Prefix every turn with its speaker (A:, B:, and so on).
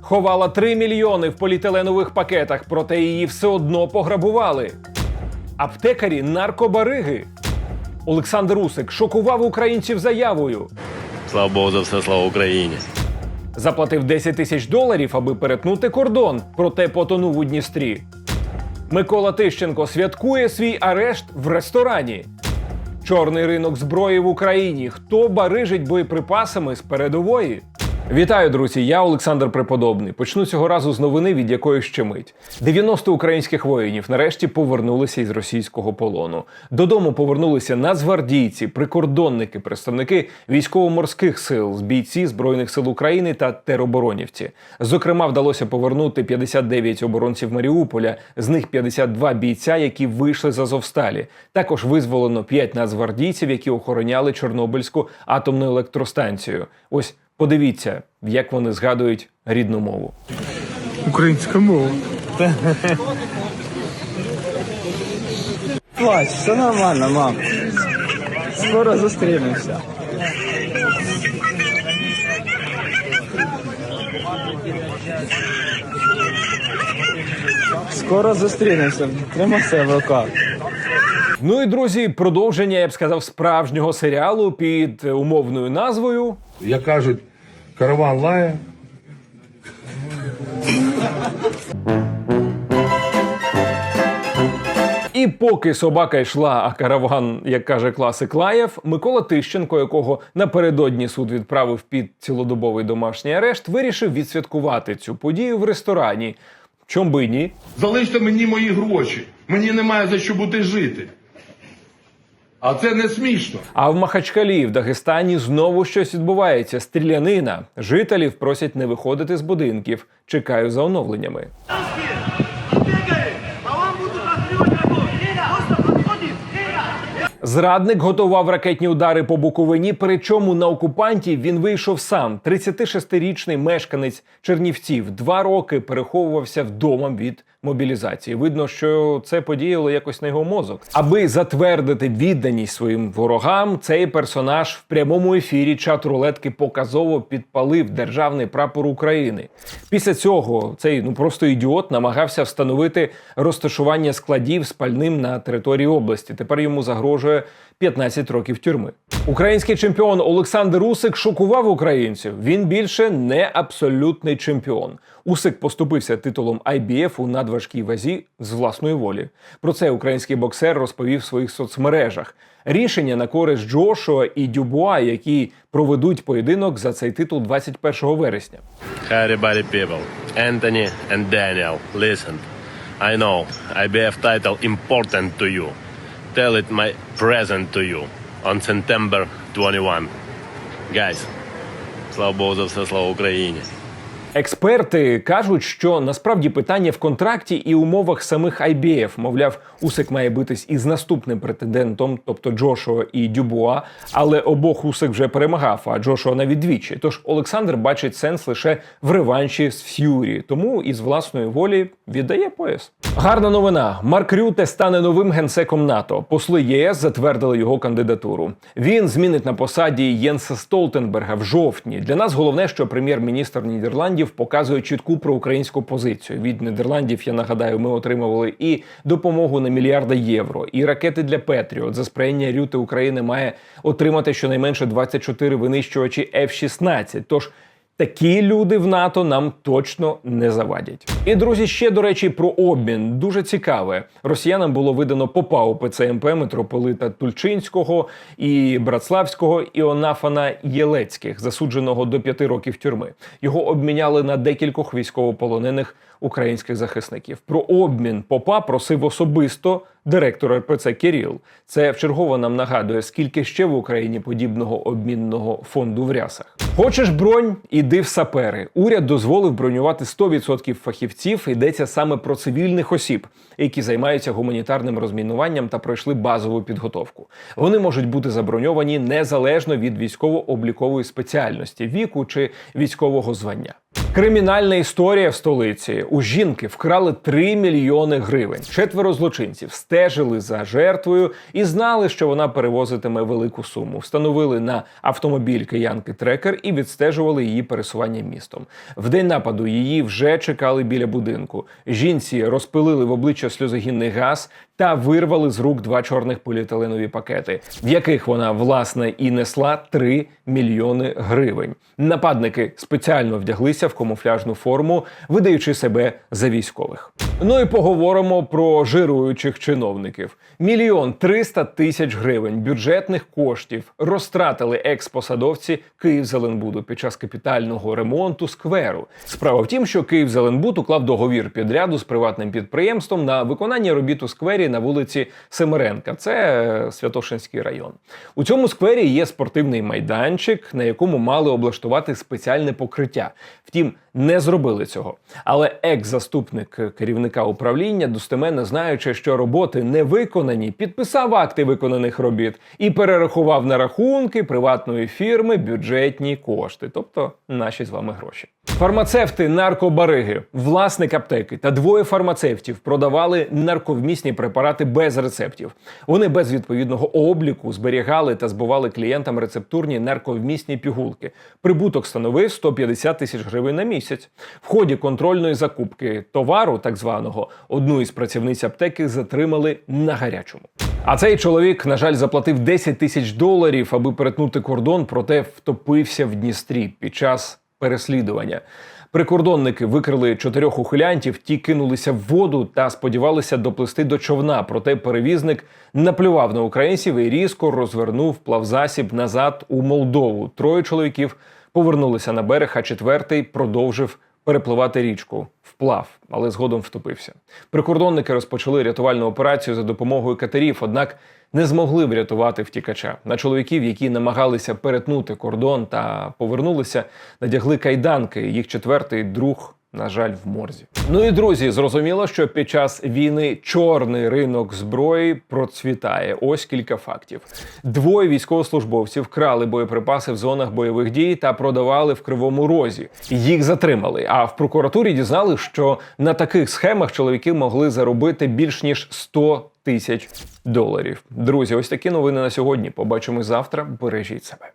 A: Ховала 3 мільйони в поліетиленових пакетах, проте її все одно пограбували. Аптекарі наркобариги. Олександр Усик шокував українців заявою.
B: Слава Богу за все, слава Україні.
A: Заплатив 10 тисяч доларів, аби перетнути кордон, проте потонув у Дністрі. Микола Тищенко святкує свій арешт в ресторані. Чорний ринок зброї в Україні. Хто барижить боєприпасами з передової? Вітаю, друзі! Я Олександр Преподобний. Почну цього разу з новини, від якої ще мить. 90 українських воїнів нарешті повернулися із російського полону. Додому повернулися нацгвардійці, прикордонники, представники військово-морських сил, бійці збройних сил України та тероборонівці. Зокрема, вдалося повернути 59 оборонців Маріуполя, з них 52 бійця, які вийшли з Азовсталі. Також визволено 5 нацгвардійців, які охороняли Чорнобильську атомну електростанцію. Ось подивіться, як вони згадують рідну мову.
C: Українська мова.
D: Плач, все нормально, мам. Скоро зустрінемося. Скоро зустрінемося. Тримай себе в руках.
A: Ну і друзі, продовження, я б сказав, справжнього серіалу під умовною назвою
C: Як кажуть, караван лає.
A: І поки собака йшла, а караван, як каже класик Лаєв, Микола Тищенко, якого напередодні суд відправив під цілодобовий домашній арешт, вирішив відсвяткувати цю подію в ресторані. Чом би ні?
E: Залиште мені мої гроші. Мені немає за що бути жити. А це не смішно.
A: А в Махачкалі в Дагестані знову щось відбувається. Стрілянина. Жителів просять не виходити з будинків. Чекаю за оновленнями. Зрадник готував ракетні удари по Буковині, причому на окупантів він вийшов сам. 36-річний мешканець Чернівців два роки переховувався вдома від мобілізації. Видно, що це подіяло якось на його мозок. Аби затвердити відданість своїм ворогам, цей персонаж в прямому ефірі чат рулетки показово підпалив державний прапор України. Після цього цей ну просто ідіот намагався встановити розташування складів з пальним на території області. Тепер йому загрожує 15 років тюрми. Український чемпіон Олександр Усик шокував українців. Він більше не абсолютний чемпіон. Усик поступився титулом IBF у надважкій вазі з власної волі. Про це український боксер розповів в своїх соцмережах. Рішення на користь Джошуа і Дюбуа, які проведуть поєдинок за цей титул 21 вересня.
B: Everybody people. Anthony and Daniel, listen. I know IBF title important to you. Tell it my present to you on September 21. Guys, слава Богу за все, слава Україні.
A: Експерти кажуть, що насправді питання в контракті і умовах самих IBF. Мовляв, Усик має битись із наступним претендентом, тобто Джошуа і Дюбуа, але обох Усик вже перемагав, а Джошуа навіть двічі. Тож Олександр бачить сенс лише в реванші з Ф'юрі, тому із власної волі віддає пояс. Гарна новина. Марк Рюте стане новим генсеком НАТО. Посли ЄС затвердили його кандидатуру. Він змінить на посаді Єнса Столтенберга в жовтні. Для нас головне, що прем'єр-міністр Нідерландів показує чітку проукраїнську позицію. Від Нідерландів, я нагадаю, ми отримували і допомогу на мільярда євро, і ракети для Петріот. За сприяння Рюти України має отримати щонайменше 24 винищувачі F-16. Тож Такі люди в НАТО нам точно не завадять. І друзі, ще до речі, про обмін дуже цікаве. Росіянам було видано попа УПЦ МП митрополита Тульчинського і Братславського Іонафана Єлецьких, засудженого до п'яти років тюрми. Його обміняли на декількох військовополонених українських захисників. Про обмін попа просив особисто директор РПЦ Кіріл. Це вчергово нам нагадує, скільки ще в Україні подібного обмінного фонду в рясах. Хочеш бронь? Іди в сапери. Уряд дозволив бронювати 100% фахівців. Йдеться саме про цивільних осіб, які займаються гуманітарним розмінуванням та пройшли базову підготовку. Вони можуть бути заброньовані незалежно від військово-облікової спеціальності, віку чи військового звання. Кримінальна історія в столиці. У жінки вкрали 3 мільйони гривень. Четверо злочинців стежили за жертвою і знали, що вона перевозитиме велику суму. Встановили на автомобіль киянки трекер і відстежували її пересування містом. В день нападу її вже чекали біля будинку. Жінці розпилили в обличчя сльозогінний газ та вирвали з рук два чорних поліетиленові пакети, в яких вона власне і несла 3 мільйони гривень. Нападники спеціально вдяглися в камуфляжну форму, видаючи себе за військових. Ну і поговоримо про жируючих чиновників. Мільйон триста тисяч гривень бюджетних коштів розтратили експосадовці Київзеленбуду під час капітального ремонту скверу. Справа в тім, що Київзеленбуд уклав договір підряду з приватним підприємством на виконання робіт у сквері на вулиці Семеренка. Це е, Святошинський район. У цьому сквері є спортивний майданчик, на якому мали облаштувати спеціальне покриття. Втім, не зробили цього. Але екс-заступник керівника управління, достеменно знаючи, що роботи не виконані, підписав акти виконаних робіт і перерахував на рахунки приватної фірми бюджетні кошти, тобто наші з вами гроші. Фармацевти наркобариги, власник аптеки та двоє фармацевтів продавали нарковмісні препарати без рецептів. Вони без відповідного обліку зберігали та збували клієнтам рецептурні нарковмісні пігулки. Прибуток становив 150 тисяч гривень на місяць. В ході контрольної закупки товару, так званого, одну із працівниць аптеки затримали на гарячому. А цей чоловік, на жаль, заплатив 10 тисяч доларів, аби перетнути кордон, проте втопився в Дністрі під час переслідування. Прикордонники викрили чотирьох ухилянтів, ті кинулися в воду та сподівалися доплисти до човна. Проте перевізник наплював на українців і різко розвернув плавзасіб назад у Молдову. Троє чоловіків повернулися на берег, а четвертий продовжив перепливати річку вплав, але згодом втопився. Прикордонники розпочали рятувальну операцію за допомогою катерів, однак не змогли врятувати втікача. На чоловіків, які намагалися перетнути кордон та повернулися, надягли кайданки. Їх четвертий друг. На жаль, в морзі. Ну і друзі, зрозуміло, що під час війни чорний ринок зброї процвітає. Ось кілька фактів: двоє військовослужбовців крали боєприпаси в зонах бойових дій та продавали в кривому розі. Їх затримали. А в прокуратурі дізнали, що на таких схемах чоловіки могли заробити більш ніж 100 тисяч доларів. Друзі, ось такі новини на сьогодні. Побачимось завтра. Бережіть себе.